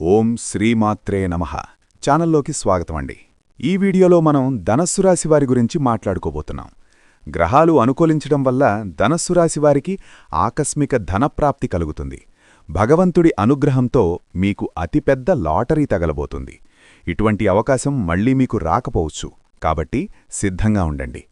ఓం శ్రీమాత్రే నమః. ఛానల్లోకి స్వాగతం అండి ఈ వీడియోలో మనం ధనస్సు రాశి వారి గురించి మాట్లాడుకోబోతున్నాం. గ్రహాలు అనుకూలించడం వల్ల ధనస్సు రాశి వారికి ఆకస్మిక ధనప్రాప్తి కలుగుతుంది. భగవంతుడి అనుగ్రహంతో మీకు అతిపెద్ద లాటరీ తగలబోతుంది. ఇటువంటి అవకాశం మళ్ళీ మీకు రాకపోవచ్చు. కాబట్టి సిద్ధంగా ఉండండి.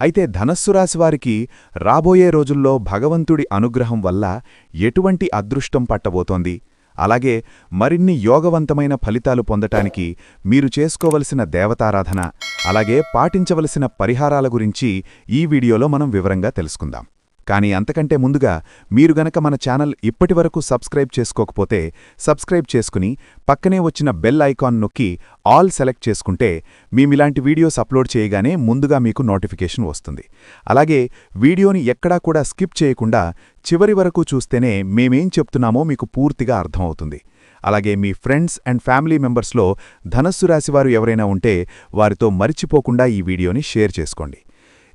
అయితే ధనస్సు రాశి వారికి రాబోయే రోజుల్లో భగవంతుడి అనుగ్రహం వల్ల ఎటువంటి అదృష్టం పట్టబోతోంది? అలాగే మరిన్ని యోగవంతమైన ఫలితాలు పొందటానికి మీరు చేసుకోవలసిన దేవతారాధన అలాగే పాటించవలసిన పరిహారాల గురించి ఈ వీడియోలో మనం వివరంగా తెలుసుకుందాం. కానీ అంతకంటే ముందుగా మీరు గనక మన ఛానల్ ఇప్పటివరకు సబ్స్క్రైబ్ చేసుకోకపోతే సబ్స్క్రైబ్ చేసుకుని పక్కనే వచ్చిన బెల్ ఐకాన్ నొక్కి ఆల్ సెలెక్ట్ చేసుకుంటే మేమిలాంటి వీడియోస్ అప్లోడ్ చేయగానే ముందుగా మీకు నోటిఫికేషన్ వస్తుంది. అలాగే వీడియోని ఎక్కడా కూడా స్కిప్ చేయకుండా చివరి వరకు చూస్తేనే మేమేం చెప్తున్నామో మీకు పూర్తిగా అర్థమవుతుంది. అలాగే మీ ఫ్రెండ్స్ అండ్ ఫ్యామిలీ మెంబర్స్లో ధనస్సు రాశివారు ఎవరైనా ఉంటే వారితో మరిచిపోకుండా ఈ వీడియోని షేర్ చేసుకోండి.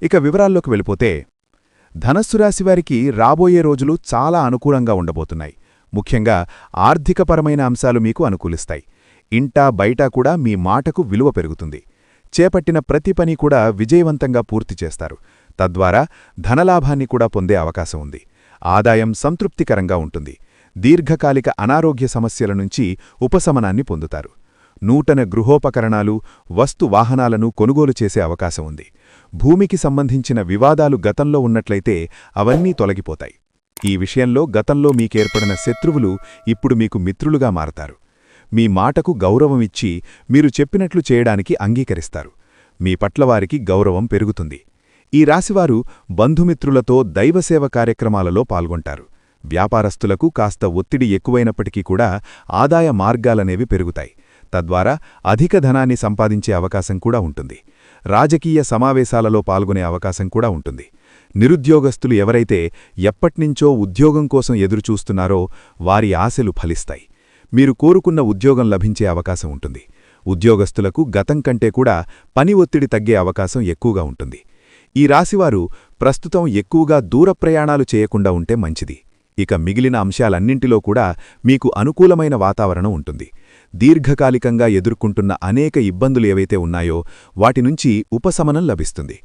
ఇక వివరాల్లోకి వెళ్ళిపోతే ధనస్సు రాశివారికి రాబోయే రోజులు చాలా అనుకూలంగా ఉండబోతున్నాయి. ముఖ్యంగా ఆర్థికపరమైన అంశాలు మీకు అనుకూలిస్తాయి. ఇంటా బయట కూడా మీ మాటకు విలువ పెరుగుతుంది. చేపట్టిన ప్రతి పని కూడా విజయవంతంగా పూర్తి చేస్తారు. తద్వారా ధనలాభాన్ని కూడా పొందే అవకాశం ఉంది. ఆదాయం సంతృప్తికరంగా ఉంటుంది. దీర్ఘకాలిక అనారోగ్య సమస్యల నుంచి ఉపశమనాన్ని పొందుతారు. నూతన గృహోపకరణాలు వస్తు వాహనాలను కొనుగోలు చేసే అవకాశం ఉంది. భూమికి సంబంధించిన వివాదాలు గతంలో ఉన్నట్లయితే అవన్నీ తొలగిపోతాయి. ఈ విషయంలో గతంలో మీకేర్పడిన శత్రువులు ఇప్పుడు మీకు మిత్రులుగా మారతారు. మీ మాటకు గౌరవమిచ్చి మీరు చెప్పినట్లు చేయడానికి అంగీకరిస్తారు. మీ పట్లవారికి గౌరవం పెరుగుతుంది. ఈ రాశివారు బంధుమిత్రులతో దైవసేవ కార్యక్రమాలలో పాల్గొంటారు. వ్యాపారస్తులకు కాస్త ఒత్తిడి ఎక్కువైనప్పటికీ కూడా ఆదాయ మార్గాలనేవి పెరుగుతాయి. తద్వారా అధిక ధనాన్ని సంపాదించే అవకాశం కూడా ఉంటుంది. రాజకీయ సమావేశాలలో పాల్గొనే అవకాశం కూడా ఉంటుంది. నిరుద్యోగస్తులు ఎవరైతే ఎప్పట్నించో ఉద్యోగం కోసం ఎదురుచూస్తున్నారో వారి ఆశలు ఫలిస్తాయి. మీరు కోరుకున్న ఉద్యోగం లభించే అవకాశం ఉంటుంది. ఉద్యోగస్తులకు గతం కంటే కూడా పని ఒత్తిడి తగ్గే అవకాశం ఎక్కువగా ఉంటుంది. ఈ రాశివారు ప్రస్తుతం ఎక్కువగా దూర ప్రయాణాలు చేయకుండా ఉంటే మంచిది. ఇక మిగిలిన అంశాలన్నింటిలో కూడా మీకు అనుకూలమైన వాతావరణం ఉంటుంది. దీర్ఘకాలికంగా ఎదుర్కొంటున్న అనేక ఇబ్బందులు ఏవైతే ఉన్నాయో వాటి నుంచి ఉపశమనం లభిస్తుంది.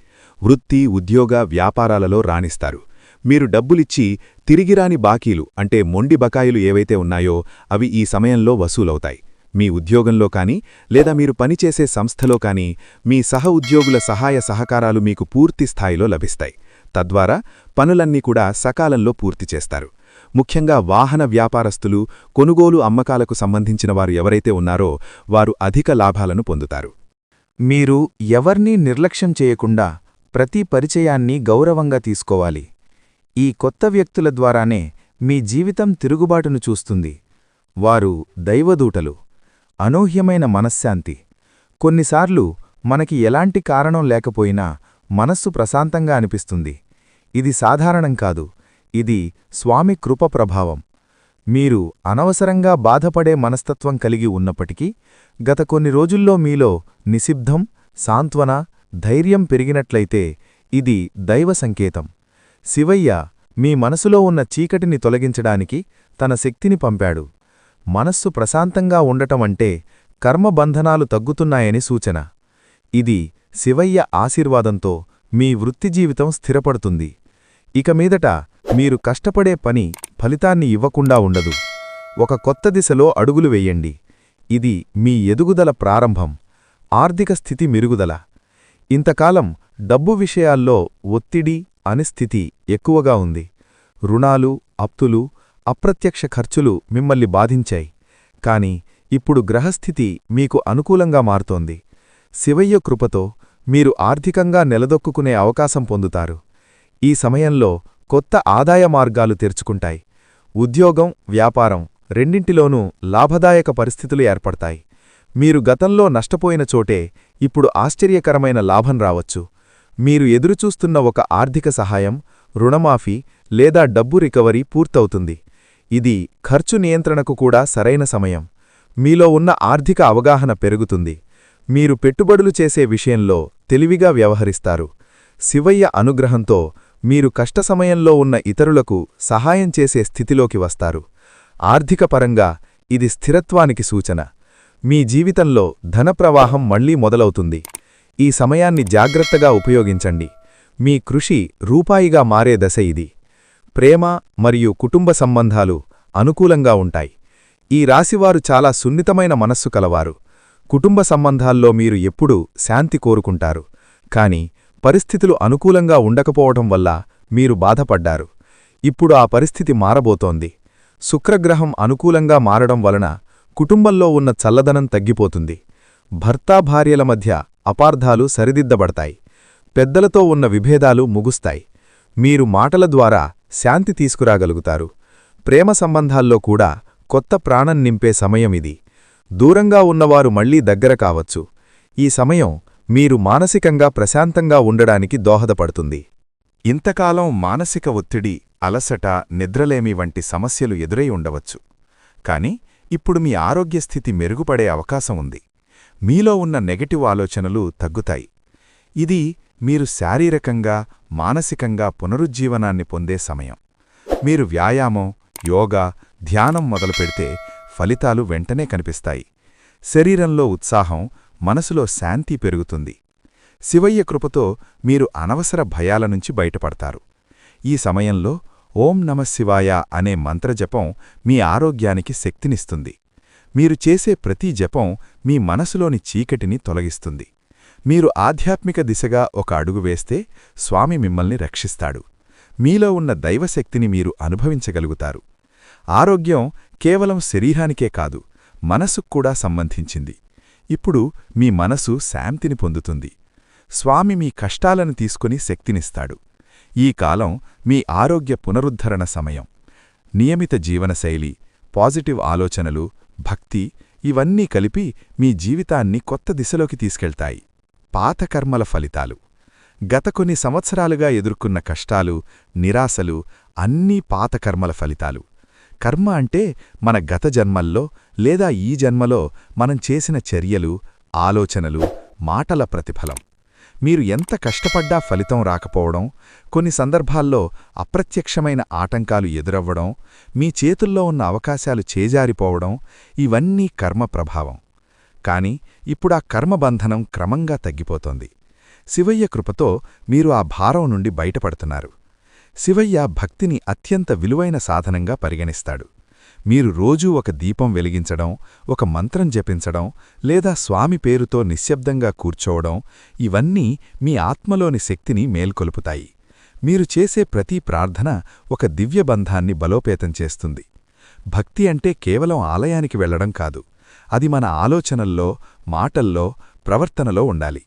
వృత్తి ఉద్యోగ వ్యాపారాలలో రాణిస్తారు. మీరు డబ్బులిచ్చి తిరిగిరాని బాకీలు అంటే మొండి బకాయిలు ఏవైతే ఉన్నాయో అవి ఈ సమయంలో వసూలవుతాయి. మీ ఉద్యోగంలో కానీ లేదా మీరు పనిచేసే సంస్థలో కానీ మీ సహ ఉద్యోగుల సహాయ సహకారాలు మీకు పూర్తి స్థాయిలో లభిస్తాయి. తద్వారా పనులన్నీ కూడా సకాలంలో పూర్తి చేస్తారు. ముఖ్యంగా వాహన వ్యాపారస్తులు కొనుగోలు అమ్మకాలకు సంబంధించిన వారు ఎవరైతే ఉన్నారో వారు అధిక లాభాలను పొందుతారు. మీరు ఎవర్నీ నిర్లక్ష్యం చేయకుండా ప్రతి పరిచయాన్ని గౌరవంగా తీసుకోవాలి. ఈ కొత్త వ్యక్తుల ద్వారానే మీ జీవితం తిరుగుబాటును చూస్తుంది. వారు దైవదూటలు అనూహ్యమైన మనశ్శాంతి. కొన్నిసార్లు మనకి ఎలాంటి కారణం లేకపోయినా మనస్సు ప్రశాంతంగా అనిపిస్తుంది. ఇది సాధారణం కాదు. ఇది స్వామి కృప ప్రభావం. మీరు అనవసరంగా బాధపడే మనస్తత్వం కలిగి ఉన్నప్పటికీ గత కొన్ని రోజుల్లో మీలో నిశిబ్ధం సాంత్వన ధైర్యం పెరిగినట్లయితే ఇది దైవ సంకేతం. శివయ్య మీ మనసులో ఉన్న చీకటిని తొలగించడానికి తన శక్తిని పంపాడు. మనస్సు ప్రశాంతంగా ఉండటమంటే కర్మబంధనాలు తగ్గుతున్నాయని సూచన. ఇది శివయ్య ఆశీర్వాదంతో మీ వృత్తిజీవితం స్థిరపడుతుంది. ఇక మీదట మీరు కష్టపడే పని ఫలితాన్ని ఇవ్వకుండా ఉండదు. ఒక కొత్త దిశలో అడుగులు వెయ్యండి ఇది మీ ఎదుగుదల ప్రారంభం. ఆర్థిక స్థితి మెరుగుదల. ఇంతకాలం డబ్బు విషయాల్లో ఒత్తిడి అనిస్థితి ఎక్కువగా ఉంది. రుణాలు అప్తులు అప్రత్యక్ష ఖర్చులు మిమ్మల్ని బాధించాయి. కాని ఇప్పుడు గ్రహస్థితి మీకు అనుకూలంగా మారుతోంది. శివయ్య కృపతో మీరు ఆర్థికంగా నిలదొక్కునే అవకాశం పొందుతారు. ఈ సమయంలో కొత్త ఆదాయ మార్గాలు తెరుచుకుంటాయి. ఉద్యోగం వ్యాపారం రెండింటిలోనూ లాభదాయక పరిస్థితులు ఏర్పడతాయి. మీరు గతంలో నష్టపోయిన చోటే ఇప్పుడు ఆశ్చర్యకరమైన లాభం రావచ్చు. మీరు ఎదురుచూస్తున్న ఒక ఆర్థిక సహాయం రుణమాఫీ లేదా డబ్బు రికవరీ పూర్తవుతుంది. ఇది ఖర్చు నియంత్రణకు కూడా సరైన సమయం. మీలో ఉన్న ఆర్థిక అవగాహన పెరుగుతుంది. మీరు పెట్టుబడులు చేసే విషయంలో తెలివిగా వ్యవహరిస్తారు. శివయ్య అనుగ్రహంతో మీరు కష్ట సమయంలో ఉన్న ఇతరులకు సహాయం చేసే స్థితిలోకి వస్తారు. ఆర్థికపరంగా ఇది స్థిరత్వానికి సూచన. మీ జీవితంలో ధనప్రవాహం మళ్ళీ మొదలవుతుంది. ఈ సమయాన్ని జాగ్రత్తగా ఉపయోగించండి. మీ కృషి రూపాయిగా మారే దశ ఇది. ప్రేమ మరియు కుటుంబ సంబంధాలు అనుకూలంగా ఉంటాయి. ఈ రాశివారు చాలా సున్నితమైన మనస్సు కలవారు. కుటుంబ సంబంధాల్లో మీరు ఎప్పుడూ శాంతి కోరుకుంటారు. కానీ పరిస్థితులు అనుకూలంగా ఉండకపోవటం వల్ల మీరు బాధపడ్డారు. ఇప్పుడు ఆ పరిస్థితి మారబోతోంది. శుక్రగ్రహం అనుకూలంగా మారడం వలన కుటుంబంలో ఉన్న చల్లదనం తగ్గిపోతుంది. భర్తాభార్యల మధ్య అపార్థాలు సరిదిద్దబడతాయి. పెద్దలతో ఉన్న విభేదాలు ముగుస్తాయి. మీరు మాటల ద్వారా శాంతి తీసుకురాగలుగుతారు. ప్రేమ సంబంధాల్లో కూడా కొత్త ప్రాణం నింపే సమయం ఇది. దూరంగా ఉన్నవారు మళ్ళీ దగ్గర కావచ్చు. ఈ సమయం మీరు మానసికంగా ప్రశాంతంగా ఉండడానికి దోహదపడుతుంది. ఇంతకాలం మానసిక ఒత్తిడి అలసట నిద్రలేమి వంటి సమస్యలు ఎదురై ఉండవచ్చు. కాని ఇప్పుడు మీ ఆరోగ్యస్థితి మెరుగుపడే అవకాశం ఉంది. మీలో ఉన్న నెగటివ్ ఆలోచనలు తగ్గుతాయి. ఇది మీరు శారీరకంగా మానసికంగా పునరుజ్జీవనాన్ని పొందే సమయం. మీరు వ్యాయామం యోగా ధ్యానం మొదలుపెడితే ఫలితాలు వెంటనే కనిపిస్తాయి. శరీరంలో ఉత్సాహం మనసులో శాంతి పెరుగుతుంది. శివయ్య కృపతో మీరు అనవసర భయాల నుంచి బయటపడతారు. ఈ సమయంలో ఓం నమశివాయ అనే మంత్రజపం మీ ఆరోగ్యానికి శక్తినిస్తుంది. మీరు చేసే ప్రతి జపం మీ మనసులోని చీకటిని తొలగిస్తుంది. మీరు ఆధ్యాత్మిక దిశగా ఒక అడుగు వేస్తే స్వామి మిమ్మల్ని రక్షిస్తాడు. మీలో ఉన్న దైవశక్తిని మీరు అనుభవించగలుగుతారు. ఆరోగ్యం కేవలం శరీరానికే కాదు మనసుక్కూడా సంబంధించింది. ఇప్పుడు మీ మనసు శాంతిని పొందుతుంది. స్వామి మీ కష్టాలను తీసుకుని శక్తినిస్తాడు. ఈ కాలం మీ ఆరోగ్య పునరుద్ధరణ సమయం. నియమిత జీవనశైలి పాజిటివ్ ఆలోచనలు భక్తి ఇవన్నీ కలిపి మీ జీవితాన్ని కొత్త దిశలోకి తీసుకెళ్తాయి. పాతకర్మల ఫలితాలు. గత కొన్ని సంవత్సరాలుగా ఎదుర్కొన్న కష్టాలు నిరాశలు అన్నీ పాతకర్మల ఫలితాలు. కర్మ అంటే మన గత జన్మల్లో లేదా ఈ జన్మలో మనం చేసిన చర్యలు ఆలోచనలు మాటల ప్రతిఫలం. మీరు ఎంత కష్టపడ్డా ఫలితం రాకపోవడం కొన్ని సందర్భాల్లో అప్రత్యక్షమైన ఆటంకాలు ఎదురవ్వడం మీ చేతుల్లో ఉన్న అవకాశాలు చేజారిపోవడం ఇవన్నీ కర్మ ప్రభావం. కాని ఇప్పుడా కర్మబంధనం క్రమంగా తగ్గిపోతోంది. శివయ్య కృపతో మీరు ఆ భారం నుండి బయటపడుతున్నారు. శివయ్య భక్తిని అత్యంత విలువైన సాధనంగా పరిగణిస్తాడు. మీరు రోజూ ఒక దీపం వెలిగించడం ఒక మంత్రం జపించడం లేదా స్వామి పేరుతో నిశ్శబ్దంగా కూర్చోవడం ఇవన్నీ మీ ఆత్మలోని శక్తిని మేల్కొలుపుతాయి. మీరు చేసే ప్రతి ప్రార్థన ఒక దివ్యబంధాన్ని బలోపేతం చేస్తుంది. భక్తి అంటే కేవలం ఆలయానికి వెళ్ళడం కాదు అది మన ఆలోచనల్లో మాటల్లో ప్రవర్తనలో ఉండాలి.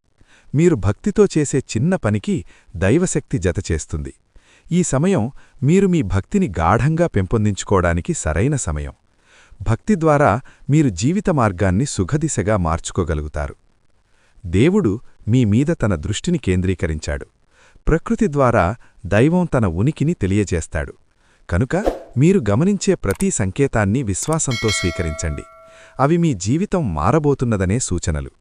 మీరు భక్తితో చేసే చిన్న పనికి దైవశక్తి జతచేస్తుంది ఈ సమయం మీరు మీ భక్తిని గాఢంగా పెంపొందించుకోవడానికి సరైన సమయం. భక్తి ద్వారా మీరు జీవిత మార్గాన్ని సుఖదిశగా మార్చుకోగలుగుతారు. దేవుడు మీ మీద తన దృష్టిని కేంద్రీకరించాడు. ప్రకృతి ద్వారా దైవం తన ఉనికిని తెలియజేస్తాడు. కనుక మీరు గమనించే ప్రతి సంకేతాన్ని విశ్వాసంతో స్వీకరించండి. అవి మీ జీవితం మారబోతున్నదనే సూచనలు.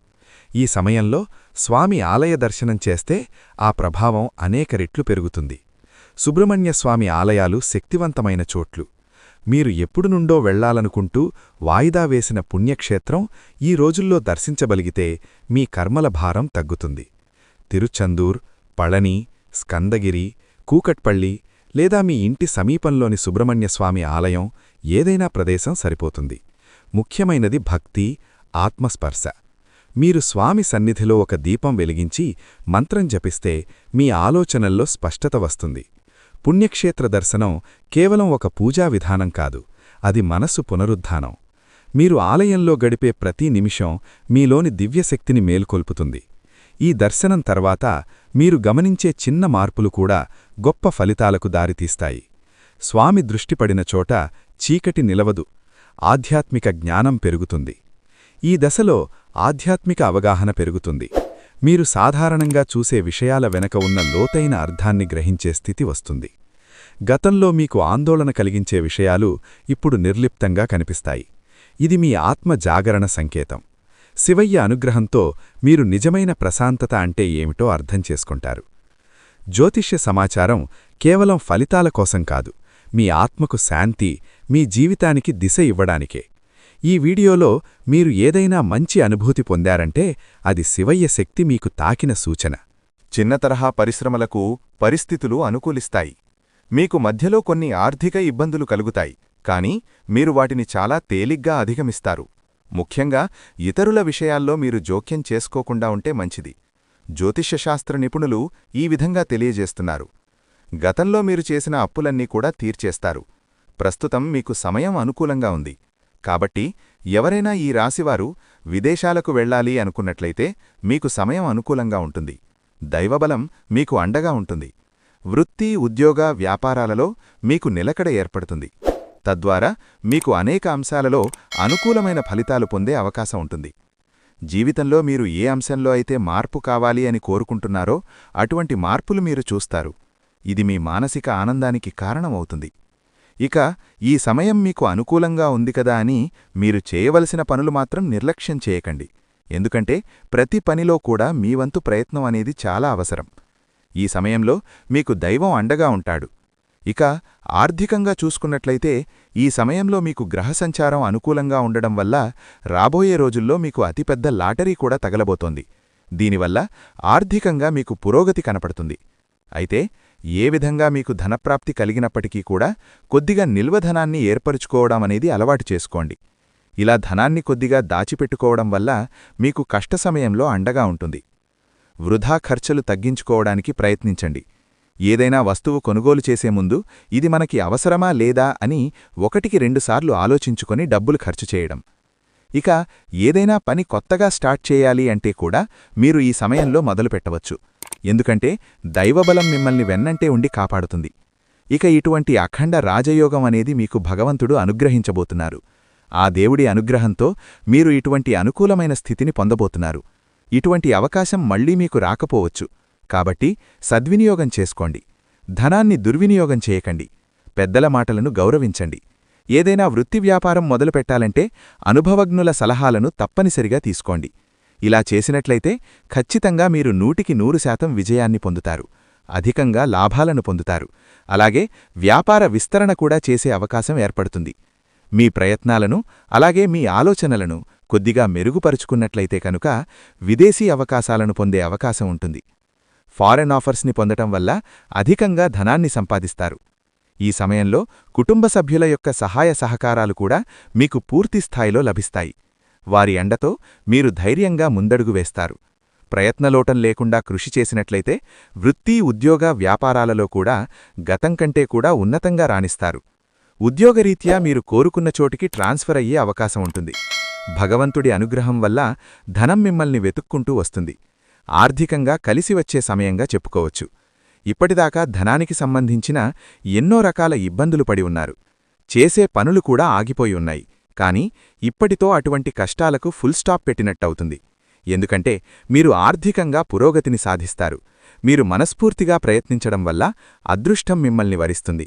ఈ సమయంలో స్వామి ఆలయ దర్శనం చేస్తే ఆ ప్రభావం అనేక రెట్లు పెరుగుతుంది. సుబ్రహ్మణ్యస్వామి ఆలయాలు శక్తివంతమైన చోట్లు. మీరు ఎప్పుడు నుండో వెళ్ళాలనుకుంటూ వాయిదా వేసిన పుణ్యక్షేత్రం ఈ రోజుల్లో దర్శించబలిగితే మీ కర్మల భారం తగ్గుతుంది. తిరుచందూర్ పళని స్కందగిరి కూకట్పల్లి లేదా మీ ఇంటి సమీపంలోని సుబ్రహ్మణ్యస్వామి ఆలయం ఏదైనా ప్రదేశం సరిపోతుంది. ముఖ్యమైనది భక్తి ఆత్మస్పర్శ. మీరు స్వామి సన్నిధిలో ఒక దీపం వెలిగించి మంత్రం జపిస్తే మీ ఆలోచనల్లో స్పష్టత వస్తుంది. పుణ్యక్షేత్ర దర్శనం కేవలం ఒక పూజా విధానం కాదు అది మనస్సు పునరుద్ధానం. మీరు ఆలయంలో గడిపే ప్రతి నిమిషం మీలోని దివ్యశక్తిని మేల్కొల్పుతుంది. ఈ దర్శనం తర్వాత మీరు గమనించే చిన్న మార్పులు కూడా గొప్ప ఫలితాలకు దారితీస్తాయి. స్వామి దృష్టిపడిన చోట చీకటి నిలవదు ఆధ్యాత్మిక జ్ఞానం పెరుగుతుంది. ఈ దశలో ఆధ్యాత్మిక అవగాహన పెరుగుతుంది. మీరు సాధారణంగా చూసే విషయాల వెనక ఉన్న లోతైన అర్థాన్ని గ్రహించే స్థితి వస్తుంది. గతంలో మీకు ఆందోళన కలిగించే విషయాలు ఇప్పుడు నిర్లిప్తంగా కనిపిస్తాయి. ఇది మీ ఆత్మ జాగరణ సంకేతం. శివయ్య అనుగ్రహంతో మీరు నిజమైన ప్రశాంతత అంటే ఏమిటో అర్థం చేసుకుంటారు. జ్యోతిష్య సమాచారం కేవలం ఫలితాల కోసం కాదు మీ ఆత్మకు శాంతి మీ జీవితానికి దిశ ఇవ్వడానికే. ఈ వీడియోలో మీరు ఏదైనా మంచి అనుభూతి పొందారంటే అది శివయ్య శక్తి మీకు తాకిన సూచన. చిన్న తరహా పరిశ్రమలకు పరిస్థితులు అనుకూలిస్తాయి. మీకు మధ్యలో కొన్ని ఆర్థిక ఇబ్బందులు కలుగుతాయి కానీ మీరు వాటిని చాలా తేలిగ్గా అధిగమిస్తారు. ముఖ్యంగా ఇతరుల విషయాల్లో మీరు జోక్యం చేసుకోకుండా ఉంటే మంచిది. జ్యోతిష్యశాస్త్ర నిపుణులు ఈ విధంగా తెలియజేస్తున్నారు. గతంలో మీరు చేసిన అప్పులన్నీ కూడా తీర్చేస్తారు. ప్రస్తుతం మీకు సమయం అనుకూలంగా ఉంది. కాబట్టి ఎవరైనా ఈ రాశివారు విదేశాలకు వెళ్ళాలి అనుకున్నట్లయితే మీకు సమయం అనుకూలంగా ఉంటుంది. దైవబలం మీకు అండగా ఉంటుంది. వృత్తి ఉద్యోగ వ్యాపారాలలో మీకు నిలకడ ఏర్పడుతుంది. తద్వారా మీకు అనేక అంశాలలో అనుకూలమైన ఫలితాలు పొందే అవకాశం ఉంటుంది. జీవితంలో మీరు ఏ అంశంలో అయితే మార్పు కావాలి అని కోరుకుంటున్నారో అటువంటి మార్పులు మీరు చూస్తారు. ఇది మీ మానసిక ఆనందానికి కారణమవుతుంది. ఇక ఈ సమయం మీకు అనుకూలంగా ఉంది కదా అని మీరు చేయవలసిన పనులు మాత్రం నిర్లక్ష్యం చేయకండి. ఎందుకంటే ప్రతి పనిలో కూడా మీ వంతు ప్రయత్నం అనేది చాలా అవసరం. ఈ సమయంలో మీకు దైవం అండగా ఉంటాడు. ఇక ఆర్థికంగా చూసుకున్నట్లయితే ఈ సమయంలో మీకు గ్రహ సంచారం అనుకూలంగా ఉండడం వల్ల రాబోయే రోజుల్లో మీకు అతిపెద్ద లాటరీ కూడా తగలబోతోంది. దీనివల్ల ఆర్థికంగా మీకు పురోగతి కనపడుతుంది. అయితే ఏ విధంగా మీకు ధనప్రాప్తి కలిగినప్పటికీ కూడా కొద్దిగా నిల్వధనాన్ని ఏర్పరుచుకోవడం అనేది అలవాటు చేసుకోండి. ఇలా ధనాన్ని కొద్దిగా దాచిపెట్టుకోవడం వల్ల మీకు కష్ట సమయంలో అండగా ఉంటుంది. వృధా ఖర్చులు తగ్గించుకోవడానికి ప్రయత్నించండి. ఏదైనా వస్తువు కొనుగోలు చేసే ముందు ఇది మనకి అవసరమా లేదా అని ఒకటికి రెండుసార్లు ఆలోచించుకొని డబ్బులు ఖర్చు చేయడం. ఇక ఏదైనా పని కొత్తగా స్టార్ట్ చేయాలి అంటే కూడా మీరు ఈ సమయంలో మొదలుపెట్టవచ్చు. ఎందుకంటే దైవబలం మిమ్మల్ని వెన్నంటే ఉండి కాపాడుతుంది. ఇక ఇటువంటి అఖండ రాజయోగం అనేది మీకు భగవంతుడు అనుగ్రహించబోతున్నారు. ఆ దేవుడి అనుగ్రహంతో మీరు ఇటువంటి అనుకూలమైన స్థితిని పొందబోతున్నారు. ఇటువంటి అవకాశం మళ్ళీ మీకు రాకపోవచ్చు. కాబట్టి సద్వినియోగం చేసుకోండి. ధనాన్ని దుర్వినియోగం చేయకండి. పెద్దల మాటలను గౌరవించండి. ఏదైనా వృత్తి వ్యాపారం మొదలుపెట్టాలంటే అనుభవజ్ఞుల సలహాలను తప్పనిసరిగా తీసుకోండి. ఇలా చేసినట్లయితే ఖచ్చితంగా మీరు నూటికి నూరు శాతం విజయాన్ని పొందుతారు. అధికంగా లాభాలను పొందుతారు. అలాగే వ్యాపార విస్తరణ కూడా చేసే అవకాశం ఏర్పడుతుంది. మీ ప్రయత్నాలను అలాగే మీ ఆలోచనలను కొద్దిగా మెరుగుపరుచుకున్నట్లయితే కనుక విదేశీ అవకాశాలను పొందే అవకాశం ఉంటుంది. ఫారెన్ ఆఫర్స్ని పొందటం వల్ల అధికంగా ధనాన్ని సంపాదిస్తారు. ఈ సమయంలో కుటుంబ సభ్యుల యొక్క సహాయ సహకారాలు కూడా మీకు పూర్తిస్థాయిలో లభిస్తాయి. వారి ఎండతో మీరు ధైర్యంగా ముందడుగు వేస్తారు. ప్రయత్నలోటం లేకుండా కృషి చేసినట్లయితే వృత్తి ఉద్యోగ వ్యాపారాలలో కూడా గతం కంటే కూడా ఉన్నతంగా రాణిస్తారు. ఉద్యోగరీత్యా మీరు కోరుకున్న చోటికి ట్రాన్స్ఫర్ అయ్యే అవకాశం ఉంటుంది. భగవంతుడి అనుగ్రహం వల్ల ధనం మిమ్మల్ని వెతుక్కుంటూ వస్తుంది. ఆర్థికంగా కలిసి వచ్చే సమయంగా చెప్పుకోవచ్చు. ఇప్పటిదాకా ధనానికి సంబంధించిన ఎన్నో రకాల ఇబ్బందులు పడి ఉన్నారు. చేసే పనులు కూడా ఆగిపోయి ఉన్నాయి. కాని ఇప్పటితో అటువంటి కష్టాలకు ఫుల్ స్టాప్ పెట్టినట్టవుతుంది. ఎందుకంటే మీరు ఆర్థికంగా పురోగతిని సాధిస్తారు. మీరు మనస్ఫూర్తిగా ప్రయత్నించడం వల్ల అదృష్టం మిమ్మల్ని వరిస్తుంది.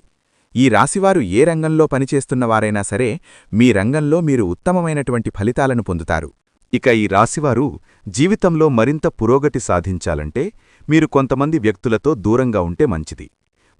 ఈ రాశివారు ఏ రంగంలో పనిచేస్తున్నవారైనా సరే మీ రంగంలో మీరు ఉత్తమమైనటువంటి ఫలితాలను పొందుతారు. ఇక ఈ రాశివారు జీవితంలో మరింత పురోగతి సాధించాలంటే మీరు కొంతమంది వ్యక్తులతో దూరంగా ఉంటే మంచిది.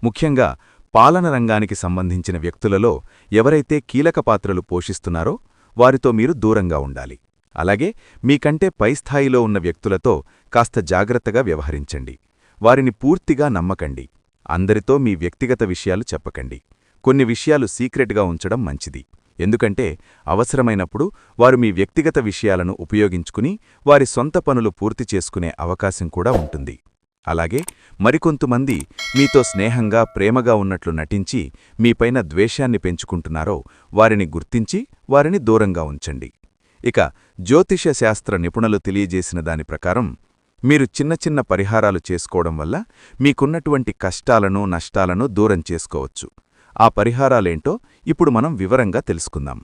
ముఖ్యంగా పాలన రంగానికి సంబంధించిన వ్యక్తులలో ఎవరైతే కీలక పాత్రలు పోషిస్తున్నారో వారితో మీరు దూరంగా ఉండాలి. అలాగే మీకంటే పై స్థాయిలో ఉన్న వ్యక్తులతో కాస్త జాగ్రత్తగా వ్యవహరించండి. వారిని పూర్తిగా నమ్మకండి. అందరితో మీ వ్యక్తిగత విషయాలు చెప్పకండి. కొన్ని విషయాలు సీక్రెట్గా ఉంచడం మంచిది. ఎందుకంటే అవసరమైనప్పుడు వారు మీ వ్యక్తిగత విషయాలను ఉపయోగించుకుని వారి సొంత పనులు పూర్తి చేసుకునే అవకాశం కూడా ఉంటుంది. అలాగే మరికొంతమంది మీతో స్నేహంగా ప్రేమగా ఉన్నట్లు నటించి మీపైన ద్వేషాన్ని పెంచుకుంటున్నారో వారిని గుర్తించి వారిని దూరంగా ఉంచండి. ఇక జ్యోతిష శాస్త్ర నిపుణులు తెలియజేసిన దాని ప్రకారం మీరు చిన్న చిన్న పరిహారాలు చేసుకోవడం వల్ల మీకున్నటువంటి కష్టాలను నష్టాలను దూరం చేసుకోవచ్చు. ఆ పరిహారాలేంటో ఇప్పుడు మనం వివరంగా తెలుసుకుందాం.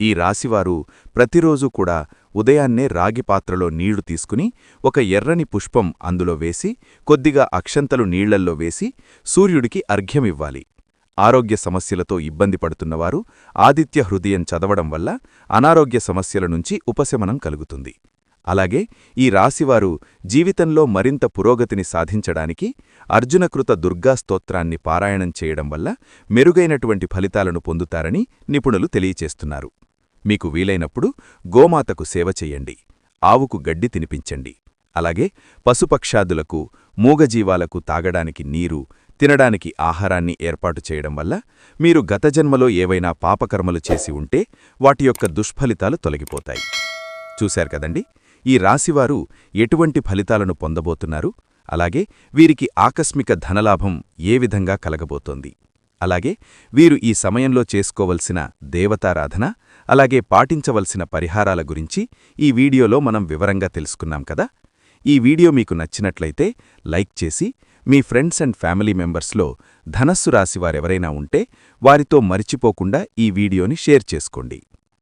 ఈ రాశివారు ప్రతిరోజూ కూడా ఉదయాన్నే రాగి పాత్రలో నీళ్ళు తీసుకుని ఒక ఎర్రని పుష్పం అందులో వేసి కొద్దిగా అక్షంతలు నీళ్ళల్లో వేసి సూర్యుడికి అర్ఘ్యమివ్వాలి ఆరోగ్య సమస్యలతో ఇబ్బంది పడుతున్నవారు ఆదిత్య హృదయం చదవడం వల్ల అనారోగ్య సమస్యల నుంచి ఉపశమనం కలుగుతుంది. అలాగే ఈ రాశివారు జీవితంలో మరింత పురోగతిని సాధించడానికి అర్జునకృత దుర్గా స్తోత్రాన్ని పారాయణం చేయడం వల్ల మెరుగైనటువంటి ఫలితాలను పొందుతారని నిపుణులు తెలియచేస్తున్నారు. మీకు వీలైనప్పుడు గోమాతకు సేవ చెయ్యండి ఆవుకు గడ్డి తినిపించండి. అలాగే పశుపక్షాదులకు మూగజీవాలకు తాగడానికి నీరు తినడానికి ఆహారాన్ని ఏర్పాటు చేయడం వల్ల మీరు గత జన్మలో ఏవైనా పాపకర్మలు చేసి ఉంటే వాటి యొక్క దుష్ఫలితాలు తొలగిపోతాయి. చూశారు కదండి? ఈ రాశివారు ఎటువంటి ఫలితాలను పొందబోతున్నారు? అలాగే వీరికి ఆకస్మిక ధనలాభం ఏ విధంగా కలగబోతోంది? అలాగే వీరు ఈ సమయంలో చేసుకోవలసిన దేవతారాధన అలాగే పాటించవలసిన పరిహారాల గురించి ఈ వీడియోలో మనం వివరంగా తెలుసుకున్నాం కదా? ఈ వీడియో మీకు నచ్చినట్లయితే లైక్ చేసి మీ ఫ్రెండ్స్ అండ్ ఫ్యామిలీ మెంబర్స్లో ధనస్సు రాశివారెవరైనా ఉంటే వారితో మరిచిపోకుండా ఈ వీడియోని షేర్ చేసుకోండి.